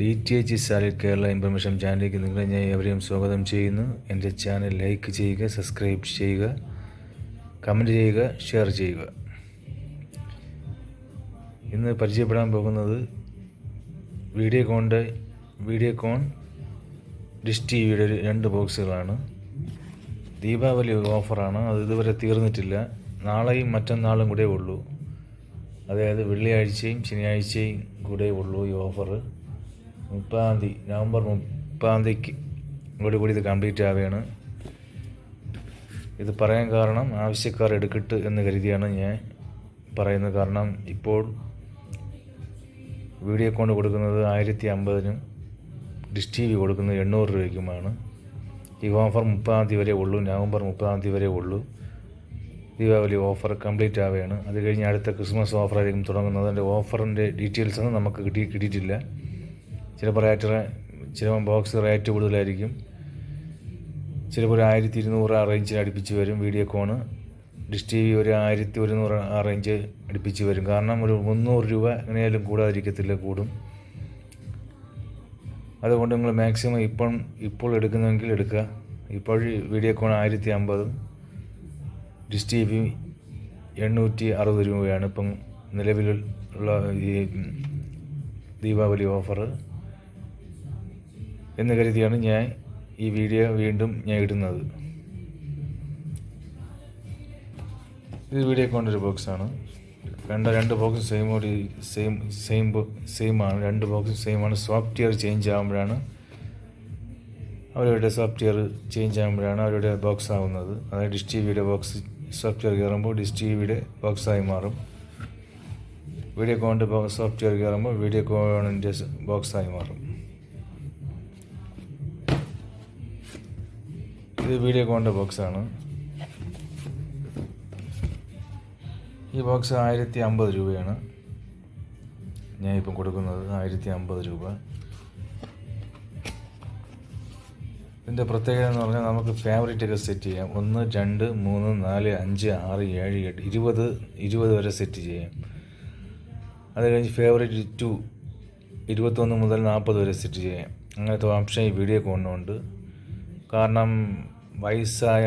D T H സാലിൽ Kerala information ചാനലിലേക്ക് നിങ്ങളെ ഞാൻ എവരെയും സ്വാഗതം ചെയ്യുന്നു. എന്റെ ചാനൽ ലൈക്ക് ചെയ്യുക സബ്സ്ക്രൈബ് ചെയ്യുക കമന്റ് ചെയ്യുക ഷെയർ ചെയ്യുക. ഇന്ന് പരിചയപ്പെടാൻ പോകുന്നത് വീഡിയോകോണിന്റെ വീഡിയോകോൺ ഡിഷ് ടി വിയുടെ രണ്ട് ബോക്സുകളാണ്. ദീപാവലി ഓഫറാണ്. അത് ഇതുവരെ തീർന്നിട്ടില്ല. നാളെയും മറ്റന്നാളും കൂടെ ഉള്ളൂ. അതായത് വെള്ളിയാഴ്ചയും ശനിയാഴ്ചയും കൂടെ ഉള്ളൂ ഈ ഓഫർ മുപ്പതാം തീയതി നവംബർ മുപ്പതാം തീയതിക്ക് കൂടി കൂടി ഇത് കംപ്ലീറ്റ് ആവുകയാണ്. ഇത് പറയാൻ കാരണം ആവശ്യക്കാർ എടുക്കട്ട് എന്ന് കരുതിയാണ് ഞാൻ പറയുന്നത്. കാരണം ഇപ്പോൾ വീഡിയോ കൊണ്ട് കൊടുക്കുന്നത് ആയിരത്തി അമ്പതിനും ഡിഷ് ടി വി കൊടുക്കുന്നത് എണ്ണൂറ് രൂപയ്ക്കുമാണ്. ഈ ഓഫർ മുപ്പതാം തീയതി വരെ ഉള്ളൂ നവംബർ മുപ്പതാം തീയതി വരെ ഉള്ളൂ. ദീപാവലി ഓഫർ കംപ്ലീറ്റ് ആവുകയാണ്. അത് കഴിഞ്ഞ് അടുത്ത ക്രിസ്മസ് ഓഫറായിരിക്കും തുടങ്ങുന്നത്. അതിന്റെ ഓഫറിന്റെ ഡീറ്റെയിൽസ് ഒന്നും നമുക്ക് കിട്ടി കിട്ടിയിട്ടില്ല. ചിലപ്പോൾ റേറ്റ് ചിലപ്പോൾ ബോക്സ് റേറ്റ് കൂടുതലായിരിക്കും. ചിലപ്പോൾ ഒരു ആയിരത്തി ഇരുന്നൂറ് ആ റേഞ്ചിൽ അടുപ്പിച്ച് വരും വീഡിയോകോണ് ഡിഷ് ടി വി ഒരു ആയിരത്തി ഒരുന്നൂറ് ആ റേഞ്ച് അടുപ്പിച്ച് വരും. കാരണം ഒരു മുന്നൂറ് രൂപ എങ്ങനെയാലും കൂടാതിരിക്കത്തില്ല കൂടും. അതുകൊണ്ട് നിങ്ങൾ മാക്സിമം ഇപ്പം ഇപ്പോൾ എടുക്കുന്നെങ്കിൽ എടുക്കുക. ഇപ്പോൾ വീഡിയോകോൺ ആയിരത്തി അമ്പതും ഡിഷ് ടി വി എണ്ണൂറ്റി അറുപത് രൂപയാണ് ഇപ്പം നിലവിലുള്ള ഈ ദീപാവലി ഓഫർ എന്ന് കരുതിയാണ് ഞാൻ ഈ വീഡിയോ വീണ്ടും ഞാൻ ഇടുന്നത്. ഇത് വീഡിയോ കൊണ്ടൊരു ബോക്സാണ് രണ്ട് രണ്ട് ബോക്സും സെയിം ഒരു സെയിം സെയിം സെയിം ആണ്. രണ്ട് ബോക്സും സെയിം ആണ്. സോഫ്റ്റ്വെയർ ചേഞ്ച് ആകുമ്പോഴാണ് അവരുടെ സോഫ്റ്റ്വെയർ ചേഞ്ച് ആകുമ്പോഴാണ് അവരുടെ ബോക്സ് ആവുന്നത്. അതായത് ഡിഷ് ടി വിയുടെ ബോക്സ് സോഫ്റ്റ്വെയർ കയറുമ്പോൾ ഡിഷ് ടി വിയുടെ ബോക്സായി മാറും. വീഡിയോ കോണിന്റെ സോഫ്റ്റ്വെയർ കയറുമ്പോൾ വീഡിയോ കോണിന്റെ ബോക്സായി മാറും. ഇത് വീഡിയോ കോണിന്റെ ബോക്സാണ് ഈ ബോക്സ് ആയിരത്തി അമ്പത് രൂപയാണ്. ഞാൻ ഇപ്പം കൊടുക്കുന്നത് ആയിരത്തി അമ്പത് രൂപ. ഇതിന്റെ പ്രത്യേകത എന്ന് പറഞ്ഞാൽ നമുക്ക് ഫേവറേറ്റ് ഒക്കെ സെറ്റ് ചെയ്യാം. ഒന്ന് രണ്ട് മൂന്ന് നാല് അഞ്ച് ആറ് ഏഴ് എട്ട് ഇരുപത് ഇരുപത് വരെ സെറ്റ് ചെയ്യാം. അത് കഴിഞ്ഞ് ഫേവറേറ്റ് ടു ഇരുപത്തൊന്ന് മുതൽ നാൽപ്പത് വരെ സെറ്റ് ചെയ്യാം. അങ്ങനത്തെ ഓപ്ഷൻ ഈ വീഡിയോ കൊണ്ടുണ്ട്. കാരണം വയസ്സായ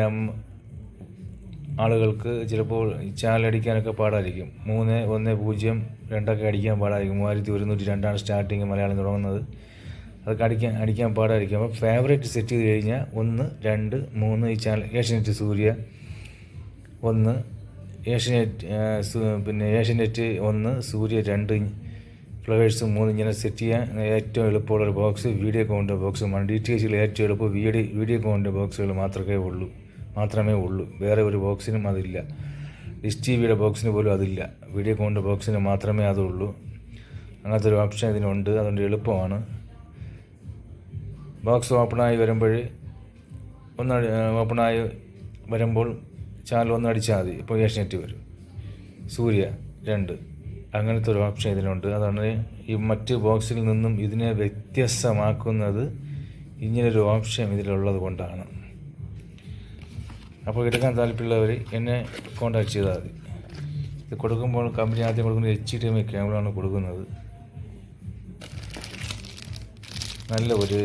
ആളുകൾക്ക് ചിലപ്പോൾ ചാനൽ അടിക്കാനൊക്കെ പാടായിരിക്കും. മൂന്ന് ഒന്ന് പൂജ്യം രണ്ടൊക്കെ അടിക്കാൻ പാടായിരിക്കും. മൂവായിരത്തി ഒരുന്നൂറ്റി രണ്ടാണ് സ്റ്റാർട്ടിങ് മലയാളം തുടങ്ങുന്നത്. അതൊക്കെ അടിക്കാൻ അടിക്കാൻ പാടായിരിക്കും. അപ്പോൾ ഫേവറേറ്റ് സെറ്റ് ചെയ്ത് കഴിഞ്ഞാൽ ഒന്ന് രണ്ട് മൂന്ന് ഈ ചാനൽ ഏഷ്യനെറ്റ് സൂര്യ ഒന്ന് ഏഷ്യനെറ്റ് പിന്നെ ഏഷ്യനെറ്റ് ഒന്ന് സൂര്യ രണ്ട് ഫ്ലവേഴ്സ് മൂന്ന് ഇങ്ങനെ സെറ്റ് ചെയ്യാൻ ഏറ്റവും എളുപ്പമുള്ള ഒരു ബോക്സ് വീഡിയോ കോണിന്റെ ബോക്സുമാണ് ഡി ടി എച്ചിൽ ഏറ്റവും എളുപ്പം വീഡിയോ വീഡിയോ കോണിന്റെ ബോക്സുകൾ മാത്രമേ ഉള്ളൂ മാത്രമേ ഉള്ളൂ. വേറെ ഒരു ബോക്സിനും അതില്ല. ഡിഷ് ടി വിയുടെ ബോക്സിന് പോലും അതില്ല. വീഡിയോ കോണിന്റെ ബോക്സിന് മാത്രമേ അതുള്ളൂ. അങ്ങനത്തെ ഒരു ഓപ്ഷൻ ഇതിനുണ്ട്. അതുകൊണ്ട് എളുപ്പമാണ്. ബോക്സ് ഓപ്പണായി വരുമ്പോൾ ഒന്ന് ഓപ്പണായി വരുമ്പോൾ ചാനൽ ഒന്ന് അടിച്ചാൽ മതി. ഇപ്പോൾ ഏഷ്യനെറ്റ് വരും. സൂര്യ രണ്ട്. അങ്ങനത്തെ ഒരു ഓപ്ഷൻ ഇതിലുണ്ട്. അതാണ് ഈ മറ്റ് ബോക്സിൽ നിന്നും ഇതിനെ വ്യത്യസ്തമാക്കുന്നത് ഇങ്ങനൊരു ഓപ്ഷൻ ഇതിലുള്ളത് കൊണ്ടാണ്. അപ്പോൾ എടുക്കാൻ താല്പര്യമുള്ളവർ എന്നെ കോൺടാക്ട് ചെയ്താൽ മതി. ഇത് കൊടുക്കുമ്പോൾ കമ്പനി ആദ്യം കൊടുക്കുന്ന എച്ച് ഡി എം ഐ ക്യാമറയാണ് കൊടുക്കുന്നത്. നല്ല ഒരു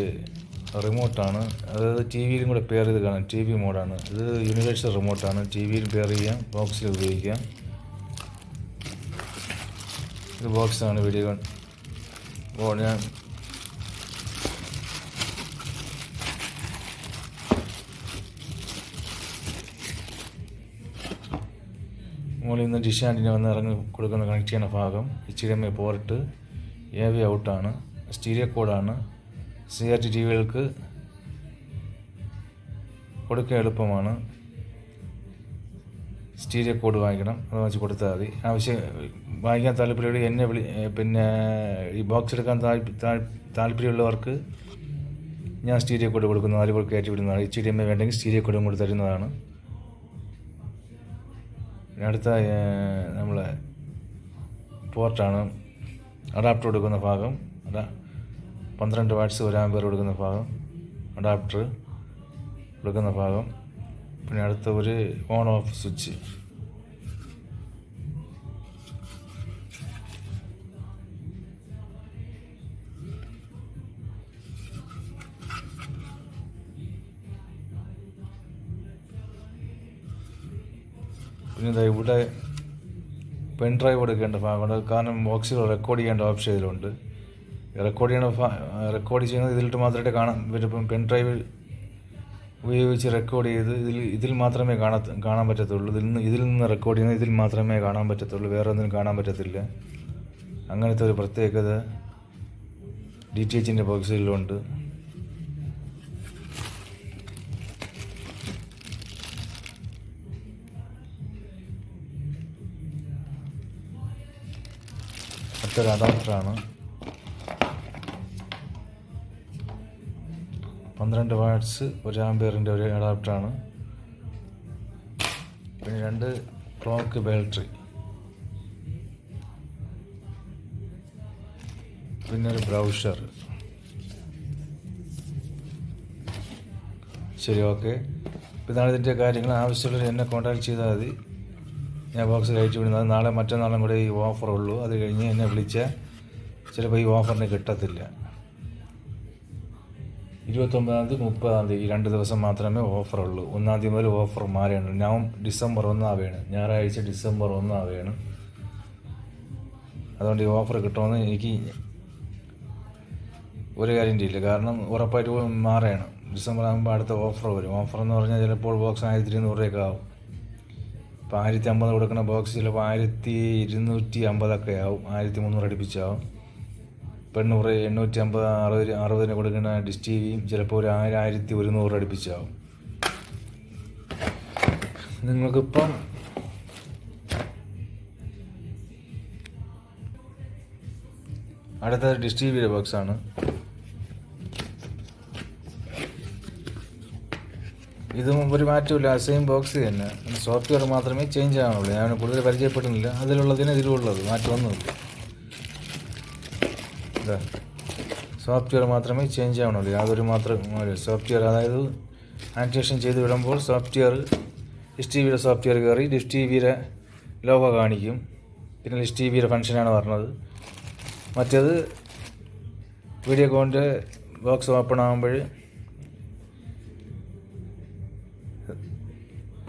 റിമോട്ടാണ് അതായത് ടി വിയിലും കൂടെ പെയർ ചെയ്ത് കാണാം. ടി വി മോഡാണ് ഇത് യൂണിവേഴ്സൽ റിമോട്ടാണ് ടി വിയിൽ പെയർ ചെയ്യാം ബോക്സിൽ ഉപയോഗിക്കാം. ഇത് ബോക്സാണ് വീഡിയോ ഓ ഞാൻ മുകളിൽ നിന്ന് ഡിഷ് വന്ന് ഇറങ്ങി കൊടുക്കുന്ന കണക്ട് ചെയ്യുന്ന ഭാഗം H D M I port A V ഔട്ടാണ് stereo കോഡാണ് സി ആർ ടി ടി വികൾക്ക് കൊടുക്കാൻ എളുപ്പമാണ്. സ്റ്റീരിയോ കോഡ് വാങ്ങിക്കണം. അത് വാങ്ങിച്ച് കൊടുത്താൽ മതി. ആവശ്യം വാങ്ങിക്കാൻ താല്പര്യമുള്ള എന്നെ വിളി പിന്നെ ഈ ബോക്സ് എടുക്കാൻ താല്പര്യമുള്ളവർക്ക് ഞാൻ സ്റ്റീരിയോ കോഡ് കൊടുക്കുന്നു. നാല് പേർക്ക് കയറ്റി വിടുന്നതാണ്. എച്ച് ഡി എം എ വേണ്ടെങ്കിൽ സ്റ്റീരിയോ കോഡും കൂടി തരുന്നതാണ്. അടുത്ത നമ്മളെ പോർട്ടാണ്. അഡാപ്റ്റർ കൊടുക്കുന്ന ഭാഗം. അതാ പന്ത്രണ്ട് വാട്സ് ഒരു ആമ്പയർ കൊടുക്കുന്ന ഭാഗം. അഡാപ്റ്റർ കൊടുക്കുന്ന ഭാഗം. പിന്നെ അടുത്ത ഒരു ഓൺ ഓഫ് സ്വിച്ച്. പിന്നെ ഇതാ ഇവിടെ പെൻ ഡ്രൈവ് എടുക്കേണ്ട ഭാഗമുണ്ട് കാരണം ബോക്സിൽ റെക്കോർഡ് ചെയ്യേണ്ട ഓപ്ഷൻ ഇതിലുണ്ട്. റെക്കോർഡ് ചെയ്യണ റെക്കോർഡ് ചെയ്യുന്നത് ഇതിലിട്ട് മാത്രമായിട്ട് കാണാൻ പറ്റും പെൻ ഡ്രൈവ് ഉപയോഗിച്ച് റെക്കോർഡ് ചെയ്ത് ഇതിൽ ഇതിൽ മാത്രമേ കാണാ കാണാൻ പറ്റത്തുള്ളൂ. ഇതിൽ നിന്ന് ഇതിൽ നിന്ന് റെക്കോർഡ് ചെയ്യുന്ന ഇതിൽ മാത്രമേ കാണാൻ പറ്റത്തുള്ളൂ. വേറെ ഒന്നിനും കാണാൻ പറ്റത്തില്ല. അങ്ങനത്തെ ഒരു പ്രത്യേകത ഡി ടി എച്ചിന്റെ ബോക്സിലുണ്ട് മറ്റൊരു അഡാപ്റ്ററാണ് പന്ത്രണ്ട് വാട്ട്സ് ഒരു ആംബിയറിന്റെ ഒരു അഡാപ്റ്ററാണ് പിന്നെ രണ്ട് ക്ലോക്ക് ബാറ്ററി. പിന്നെ ഒരു ബ്രൗഷർ ശരി ഓക്കെ. ഇതാണ് ഇതിന്റെ കാര്യങ്ങൾ. ആവശ്യമുള്ളവർ എന്നെ കോൺടാക്ട് ചെയ്താൽ മതി. ഞാൻ ബോക്സിൽ അയച്ചു വിടുന്നത് നാളെ മറ്റന്നാളും കൂടെ ഈ ഓഫർ ഉള്ളൂ. അത് കഴിഞ്ഞ് എന്നെ വിളിച്ചാൽ ചിലപ്പോൾ ഈ ഓഫറിന് കിട്ടത്തില്ല. ഇരുപത്തൊമ്പതാം തീയതി മുപ്പതാം തീയതി രണ്ട് ദിവസം മാത്രമേ ഓഫർ ഉള്ളൂ ഒന്നാം തീയതി മുതൽ ഓഫർ മാറിയാണ്. ഞാൻ ഡിസംബർ ഒന്നാവുകയാണ് ഞായറാഴ്ച ഡിസംബർ ഒന്നാവുകയാണ് അതുകൊണ്ട് ഈ ഓഫർ കിട്ടുമെന്ന് എനിക്ക് ഒരു ഗ്യാരണ്ടി ഇല്ല കാരണം ഉറപ്പായിട്ട് മാറുകയാണ് ഡിസംബർ ആകുമ്പോൾ അടുത്ത ഓഫർ വരും. ഓഫർ എന്ന് പറഞ്ഞാൽ ചിലപ്പോൾ ബോക്സ് ആയിരത്തി ഇരുന്നൂറ് രൂപയൊക്കെ ആവും. ഇപ്പോൾ ആയിരത്തി അമ്പത് കൊടുക്കുന്ന ബോക്സ് ചിലപ്പോൾ ആയിരത്തി ഇരുന്നൂറ്റി അമ്പതൊക്കെ ആവും. ആയിരത്തി മുന്നൂറ് അടുപ്പിച്ചാവും. പെണ്ണൂറ് എണ്ണൂറ്റി അമ്പത് അറുപത് അറുപതിന് കൊടുക്കുന്ന ഡിഷ് ടി വിയും ചിലപ്പോൾ ഒരു ആയിരം ആയിരത്തി ഒരുന്നൂറ് അടുപ്പിച്ചാവും. നിങ്ങൾക്കിപ്പം അടുത്ത ഡിഷ് ടി വിയുടെ ബോക്സാണ് ഇതും ഒരു മാറ്റമില്ല സെയിം ബോക്സ് തന്നെ. സോഫ്റ്റ്വെയർ മാത്രമേ ചേഞ്ച് ആവുന്നുള്ളൂ ഞാൻ കൂടുതൽ പരിചയപ്പെടുന്നില്ല. അതിലുള്ളതിന് ഇതിലുള്ളത് മാറ്റമൊന്നുമില്ല. ഇതാ സോഫ്റ്റ്വെയർ മാത്രമേ ചേഞ്ച് ആവണുള്ളൂ. യാതൊരു മാത്രം സോഫ്റ്റ്വെയർ അതായത് ആനിറ്റേഷൻ ചെയ്ത് വിടുമ്പോൾ സോഫ്റ്റ്വെയർ ഡിഷ് ടി വിയുടെ സോഫ്റ്റ്വെയർ കയറി ഡിഷ് ടി വിയുടെ ലോഗോ കാണിക്കും. പിന്നെ ഡിഷ് ടി വിയുടെ ഫംഗ്ഷനാണ് പറഞ്ഞത്. മറ്റേത് വീഡിയോ കോണിന്റെ ബോക്സ് ഓപ്പൺ ആകുമ്പോൾ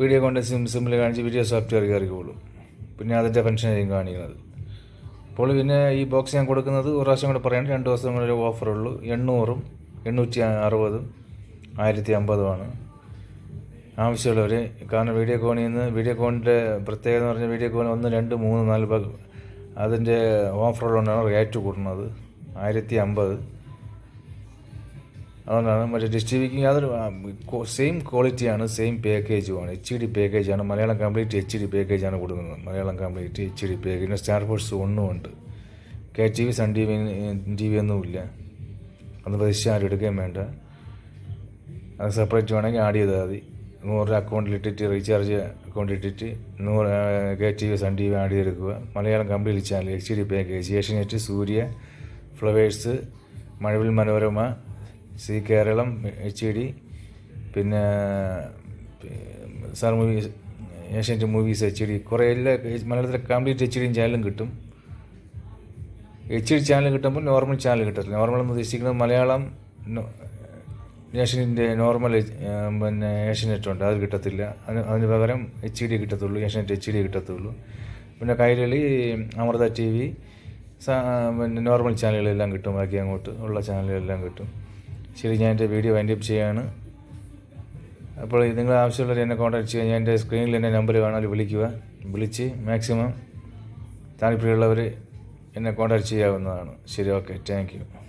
വീഡിയോ കോണിന്റെ സിം സിമ്മിൽ കാണിച്ച് വീഡിയോ സോഫ്റ്റ്വെയർ കയറിക്കോളും. പിന്നെ അതിന്റെ ഫംഗ്ഷനായിരിക്കും കാണിക്കുന്നത്. അപ്പോൾ പിന്നെ ഈ ബോക്സ് ഞാൻ കൊടുക്കുന്നത് ഒരു പ്രാവശ്യം കൂടെ പറയാൻ രണ്ട് ദിവസം കൂടെ ഓഫറുള്ളൂ എണ്ണൂറും എണ്ണൂറ്റി അറുപതും ആയിരത്തി അമ്പതുമാണ് ആവശ്യമുള്ളവർ കാരണം വീഡിയോ കോണിൽ നിന്ന് വീഡിയോ കോണിന്റെ പ്രത്യേകത എന്ന് പറഞ്ഞാൽ വീഡിയോ കോൺ ഒന്ന് രണ്ട് മൂന്ന് നാല് അതിന്റെ ഓഫറുള്ളതുകൊണ്ടാണ് റേറ്റ് കൂടുന്നത്. ആയിരത്തി അമ്പത് അതുകൊണ്ടാണ് മറ്റേ ഡിഷ് ടി യാതൊരു സെയിം ക്വാളിറ്റിയാണ് സെയിം പാക്കേജുമാണ് എച്ച് ഡി പാക്കേജാണ് മലയാളം കംപ്ലീറ്റ് എച്ച് ഡി പാക്കേജാണ് കൊടുക്കുന്നത്. Malayalam complete H D package പിന്നെ സ്റ്റാർ ഫോഴ്സ് ഒന്നും ഉണ്ട്. K T V sun T V T V ഒന്നുമില്ല അത് പ്രതിഷ്ഠ ആരും എടുക്കുകയും വേണ്ട. അത് സെപ്പറേറ്റ് വേണമെങ്കിൽ ആഡ് ചെയ്താൽ മതി. നൂറ് അക്കൗണ്ടിൽ ഇട്ടിട്ട് റീചാർജ് അക്കൗണ്ടിൽ ഇട്ടിട്ട് നൂറ് K T V sun T V add ചെയ്തെടുക്കുക. Malayalam complete channel H D package Asianet Surya flowers Mazhavil Manorama Zee Keralam H D പിന്നെ സാർ മൂവീസ് ഏഷ്യന്റെ മൂവീസ് എച്ച് ഡി കുറേ എല്ലാ മലയാളത്തിലെ കംപ്ലീറ്റ് എച്ച് ഡിയും ചാനലും കിട്ടും. എച്ച് ഡി ചാനൽ കിട്ടുമ്പോൾ നോർമൽ ചാനൽ കിട്ടത്തില്ല. നോർമൽ എന്ന് ഉദ്ദേശിക്കുന്നത് മലയാളം ഏഷ്യന്റെ നോർമൽ പിന്നെ ഏഷ്യനെറ്റ് ഉണ്ട്. അത് കിട്ടത്തില്ല. അതിന് അതിന് പകരം എച്ച് ഡി കിട്ടത്തുള്ളൂ. ഏഷ്യനെറ്റ് എച്ച് ഡി കിട്ടത്തുള്ളൂ. പിന്നെ കൈരളി അമൃത ടി വി പിന്നെ നോർമൽ ചാനലുകളെല്ലാം കിട്ടും. ബാക്കി അങ്ങോട്ട് ഉള്ള ചാനലുകളെല്ലാം കിട്ടും. ശരി ഞാൻ എന്റെ വീഡിയോ വൈൻഡപ്പ് ചെയ്യാണ്. അപ്പോൾ നിങ്ങൾ ആവശ്യമുള്ളവർ എന്നെ കോൺടാക്ട് ചെയ്യുക. ഞാൻ എന്റെ സ്ക്രീനിൽ എന്റെ നമ്പർ കാണാൻ വിളിക്കുക. വിളിച്ച് മാക്സിമം താല്പര്യമുള്ളവർ എന്നെ കോൺടാക്ട് ചെയ്യാവുന്നതാണ്. ശരി ഓക്കെ താങ്ക്